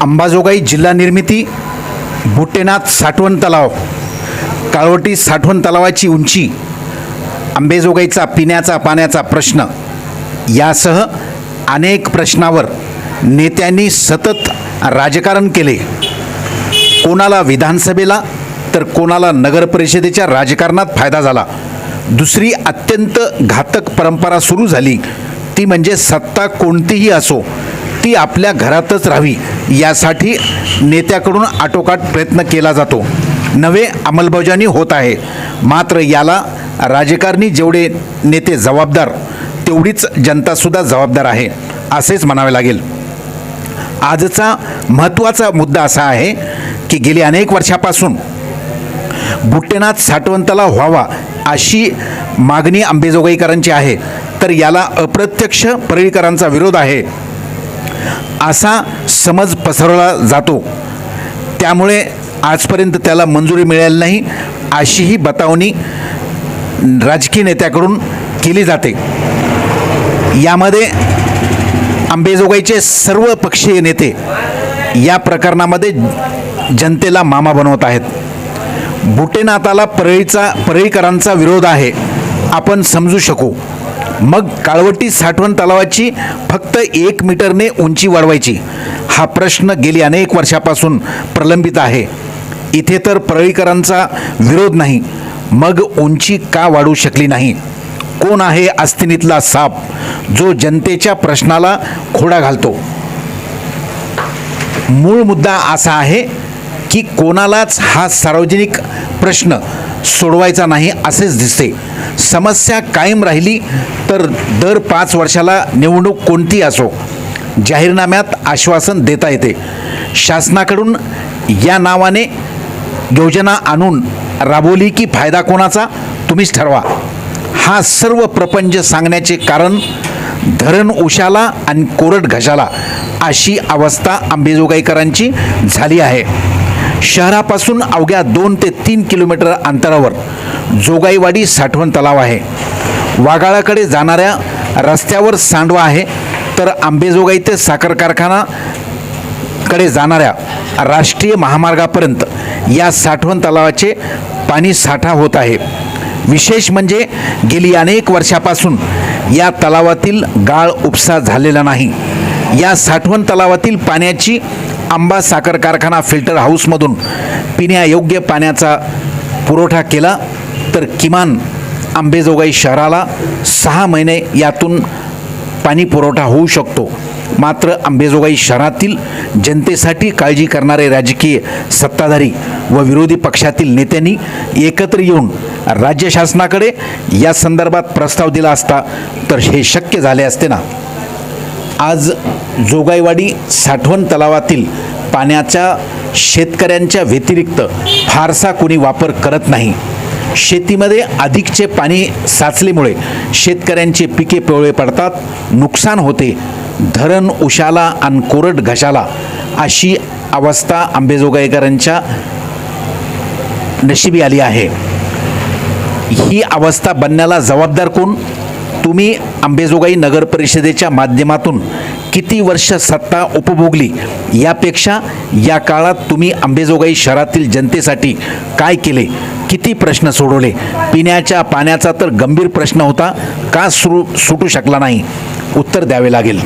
अंबाजोगाई जिल्हा निर्मिती बुट्टेनाथ साठवण तलाव. काळवटी साठवण तलावाची उंची आंबेजोगाईचा पिण्याचा पाण्याचा प्रश्न. यासह अनेक प्रश्नावर नेत्यांनी सतत राजकारण केले. कोणाला विधानसभेला तर कोणाला नगरपरिषदेच्या राजकारणात फायदा झाला. दुसरी अत्यंत घातक परंपरा सुरू झाली. ती म्हणजे सत्ता कोणतीही असो ती आपल्या घरातच राहावी यासाठी नेत्याकडून आटोकाट प्रयत्न केला जातो. नवे अंमलबजावणी होत आहे. मात्र याला राजकारणी जेवढे नेते जबाबदार तेवढीच जनतासुद्धा जबाबदार आहे असेच म्हणावे लागेल. आजचा महत्त्वाचा मुद्दा असा आहे की गेली अनेक वर्षापासून बुट्टेनाथ साठवंताला व्हावा अशी मागणी अंबेजोगाईकरांची आहे. तर याला अप्रत्यक्ष परळीकरांचा विरोध आहे. असा समज पसरवला जातो. त्यामुळे आजपर्यंत त्याला मंजुरी मिळाली नाही अशीही बतावणी राजकीय नेत्याकडून केली जाते. यामध्ये आंबेजोगाईचे सर्व पक्षीय नेते या प्रकरणामध्ये जनतेला मामा बनवत आहेत. बुटेनाथाला परळीचा परळीकरांचा विरोध आहे आपण समजू शकू. मग काळवटी साठवण तलावाची फक्त एक मीटरने उंची वाढवायची. हा प्रश्न गेली अनेक वर्षापासून प्रलंबित आहे. इथे तर परळीकरांचा विरोध नाही. मग उंची का वाढू शकली नाही? कोण आहे अस्तिनीतला साप जो जनतेच्या प्रश्नाला खोडा घालतो? मूळ मुद्दा असा आहे की कोणालाच हा सार्वजनिक प्रश्न सोडवायचा नाही असेच दिसते. समस्या कायम राहिली तर दर पाच वर्षाला निवडणूक कोणती असो जाहीरनाम्यात आश्वासन देता येते. शासनाकडून या नावाने योजना आणून राबवली की फायदा कोणाचा? तुम्हीच ठरवा. हा सर्व प्रपंच सांगण्याचे कारण धरण उशाला आणि कोरड घशाला अशी अवस्था अंबेजोगाईकरांची झाली आहे. शहरापासून अवघ्या दोन ते तीन किलोमीटर अंतरावर जोगाईवाडी साठवण तलाव आहे. वागाळाकडे जाणाऱ्या रस्त्यावर सांडवा आहे तर आंबेजोगाई ते साखर कारखाना कडे जाणाऱ्या राष्ट्रीय महामार्गापर्यंत या साठवण तलावाचे पाणी साठा होत आहे. विशेष म्हणजे गेली अनेक वर्षापासून या तलावातील गाळ उपसा झालेला नाही. या साठवण तलावातील पाण्याची आंबा साखर कारखाना फिल्टर हाऊसमधून पिण्यायोग्य पाण्याचा पुरवठा केला तर किमान आंबेजोगाई शहराला सहा महिने यातून पाणी पुरवठा होऊ शकतो. मात्र आंबेजोगाई शहरातील जनतेसाठी काळजी करणारे राजकीय सत्ताधारी व विरोधी पक्षातील नेत्यांनी एकत्र येऊन राज्य शासनाकडे या संदर्भात प्रस्ताव दिला असता तर हे शक्य झाले असते ना? आज जोगाईवाडी साठवण तलावातील पाण्याचा शेतकऱ्यांच्या व्यतिरिक्त फारसा कोणी वापर करत नाही. शेतीमध्ये अधिकचे पाणी साचल्यामुळे शेतकऱ्यांचे पिके पिवळे पडतात नुकसान होते. धरण उशाला आणि कोरड घशाला अशी अवस्था आंबेजोगाईकरांच्या नशिबी आली आहे. ही अवस्था बनण्याला जबाबदार कोण? तुम्ही अंबेजोगाई नगर परिषदेच्या माध्यमातून किती वर्ष सत्ता उपभोगली यापेक्षा या काळात तुम्ही अंबेजोगाई शहरातील जनतेसाठी काय केले? किती प्रश्न सोडवले? पिण्याच्या पाण्याचा तर गंभीर प्रश्न होता. का सुरू सुटू शकला नाही? उत्तर द्यावे लागेल.